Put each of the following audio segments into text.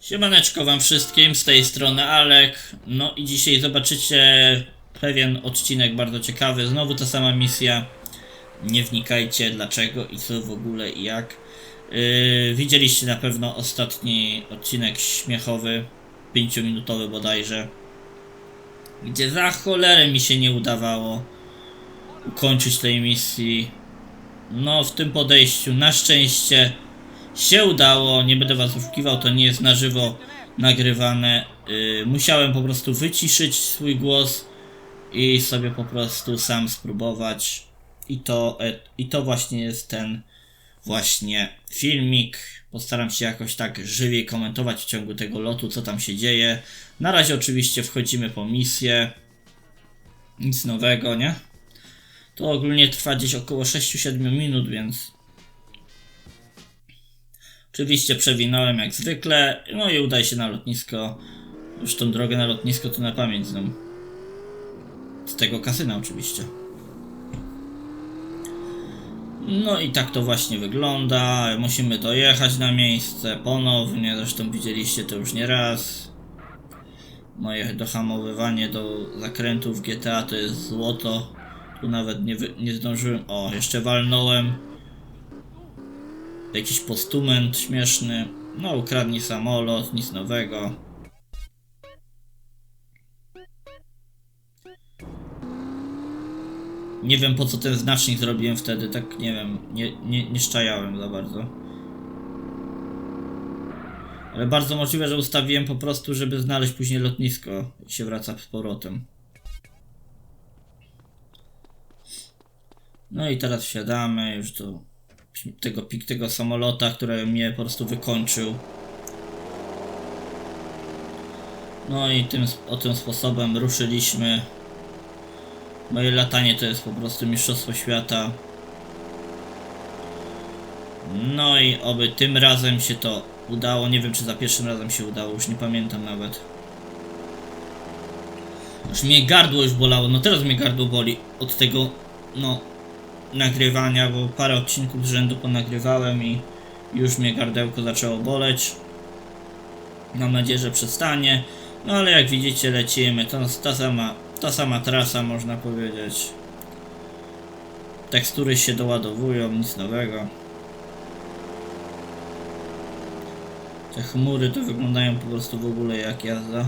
Siemaneczko wam wszystkim, z tej strony Alek. No i dzisiaj zobaczycie pewien odcinek bardzo ciekawy. Znowu ta sama misja. Nie wnikajcie dlaczego i co w ogóle i jak. Yy, widzieliście na pewno ostatni odcinek śmiechowy, 5-minutowy bodajże. Gdzie za cholerę mi się nie udawało ukończyć tej misji. No, w tym podejściu na szczęście się udało. Nie będę was oszukiwał, to nie jest na żywo nagrywane. Yy, musiałem po prostu wyciszyć swój głos i sobie po prostu sam spróbować. I to, e, i to właśnie jest ten właśnie filmik. Postaram się jakoś tak żywiej komentować w ciągu tego lotu, co tam się dzieje. Na razie oczywiście wchodzimy po misję. Nic nowego, nie? To ogólnie trwa gdzieś około 6-7 minut, więc Oczywiście przewinąłem jak zwykle, no i udaj się na lotnisko. Już tą drogę na lotnisko to na pamięć znam. Z tego kasyna oczywiście. No i tak to właśnie wygląda. Musimy dojechać na miejsce ponownie. Zresztą widzieliście to już nie raz. Moje dohamowywanie do zakrętów GTA to jest złoto. Tu nawet nie, nie zdążyłem. O, jeszcze walnąłem jakiś postument śmieszny. No, ukradnij samolot, nic nowego. Nie wiem po co ten znacznik zrobiłem wtedy, tak nie wiem, nie, nie, nie szczajałem za bardzo. Ale bardzo możliwe, że ustawiłem po prostu, żeby znaleźć później lotnisko, jak się wraca z powrotem. No i teraz wsiadamy już do tego pięknego samolota, który mnie po prostu wykończył. No i tym, o tym sposobem ruszyliśmy. Moje latanie to jest po prostu mistrzostwo świata. No i oby tym razem się to udało. Nie wiem czy za pierwszym razem się udało, już nie pamiętam nawet. Już mnie gardło już bolało, no teraz mnie gardło boli od tego, no, nagrywania, bo parę odcinków z rzędu ponagrywałem i już mnie gardełko zaczęło boleć. Mam nadzieję, że przestanie. No ale jak widzicie lecimy, to ta sama, ta sama trasa można powiedzieć. Tekstury się doładowują, nic nowego. Te chmury to wyglądają po prostu w ogóle jak jazda.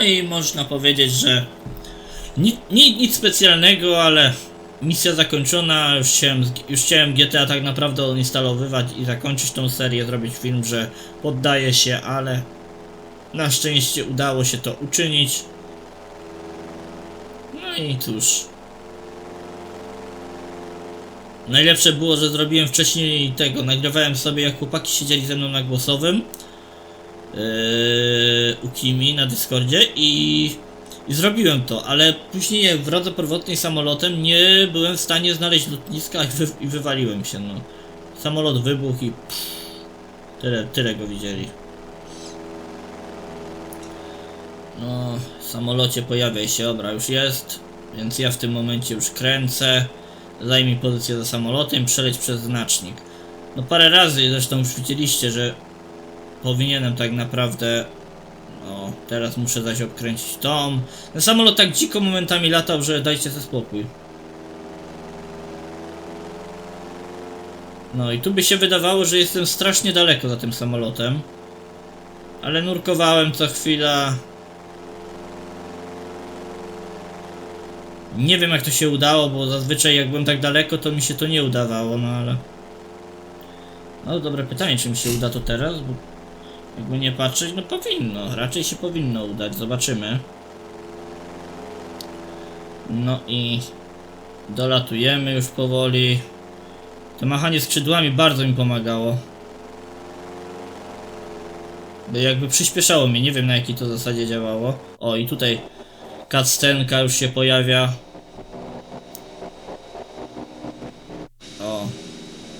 No i można powiedzieć, że nic, nic, nic specjalnego, ale misja zakończona. Już chciałem, już chciałem GTA tak naprawdę odinstalowywać i zakończyć tą serię, zrobić film, że poddaję się, ale na szczęście udało się to uczynić. No i cóż. Najlepsze było, że zrobiłem wcześniej tego. Nagrywałem sobie, jak chłopaki siedzieli ze mną na głosowym yy, u Kimi na Discordzie i, i zrobiłem to, ale później w drodze prvotnej samolotem nie byłem w stanie znaleźć lotniska i, wy, i wywaliłem się, no. Samolot wybuchł i pff, tyle, tyle go widzieli. No, w samolocie pojawia się, dobra, już jest, więc ja w tym momencie już kręcę. Zajmij pozycję za samolotem, przeleć przez znacznik. No parę razy zresztą już widzieliście, że powinienem tak naprawdę. O, teraz muszę zaś obkręcić tom. Ten samolot tak dziko momentami latał, że dajcie sobie spokój. No i tu by się wydawało, że jestem strasznie daleko za tym samolotem. Ale nurkowałem co chwila. Nie wiem jak to się udało, bo zazwyczaj jak byłem tak daleko, to mi się to nie udawało, no ale... No dobre pytanie, czy mi się uda to teraz, bo jakby nie patrzeć, no powinno, raczej się powinno udać, zobaczymy. No i dolatujemy już powoli. To machanie skrzydłami bardzo mi pomagało. Bo jakby przyspieszało mnie, nie wiem na jakiej to zasadzie działało. O i tutaj cutscenka już się pojawia. O.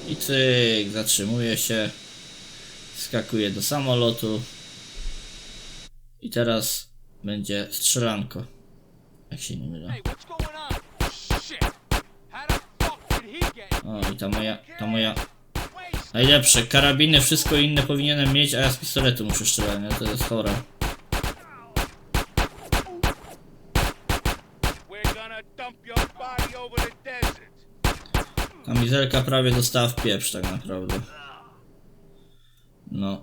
I cyk, zatrzymuje się. Skakuje do samolotu. I teraz będzie strzelanko. Jak się nie mylę. O, i ta moja, ta moja... Najlepsze, karabiny, wszystko inne powinienem mieć, a ja z pistoletu muszę strzelać, nie? To jest chore. Kamizelka prawie dostała w pieprz tak naprawdę. No.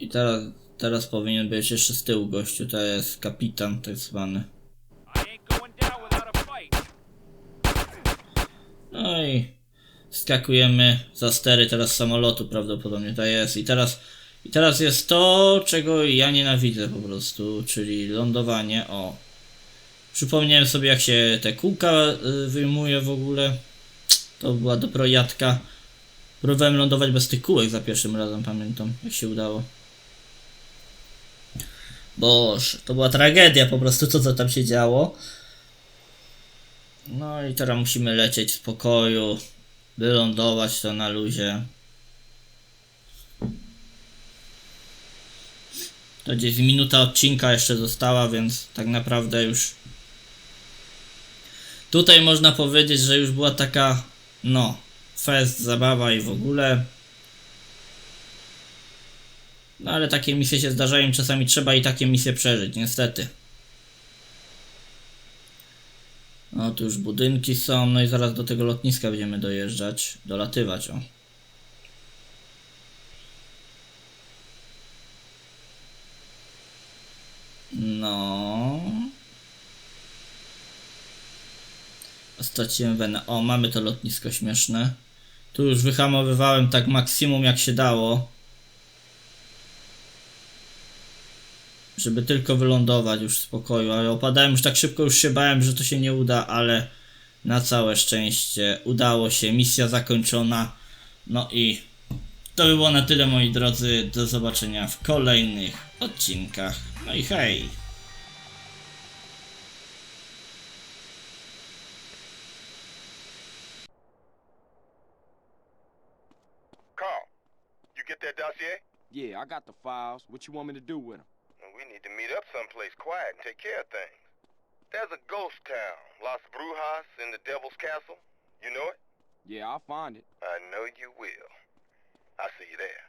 I teraz, teraz powinien być jeszcze z tyłu gościu, to jest kapitan tak zwany. No i skakujemy za stery teraz samolotu prawdopodobnie to jest. I teraz, I teraz jest to, czego ja nienawidzę po prostu, czyli lądowanie. O. Przypomniałem sobie jak się te kółka y, wyjmuje w ogóle. To była dopiero jadka. Próbowałem lądować bez tych kółek za pierwszym razem, pamiętam, jak się udało. Boże, to była tragedia po prostu co tam się działo. No i teraz musimy lecieć w spokoju, wylądować to na luzie. To gdzieś minuta odcinka jeszcze została, więc tak naprawdę już tutaj można powiedzieć, że już była taka no, fest, zabawa i w ogóle. No ale takie misje się zdarzają, czasami trzeba i takie misje przeżyć, niestety. No tu już budynki są, no i zaraz do tego lotniska będziemy dojeżdżać, dolatywać, o. No. Straciłem wenę. O, mamy to lotnisko śmieszne. Tu już wyhamowywałem tak maksimum jak się dało. Żeby tylko wylądować już w spokoju, ale opadałem już tak szybko, już się bałem, że to się nie uda, ale na całe szczęście udało się, misja zakończona. No i to by było na tyle moi drodzy, do zobaczenia w kolejnych odcinkach. No i hej! Get that dossier? Yeah, I got the files. What you want me to do with them? Well, We need to meet up someplace quiet and take care of things. There's a ghost town, Las Brujas, in the Devil's Castle. You know it? Yeah, I'll find it. I know you will. I'll see you there.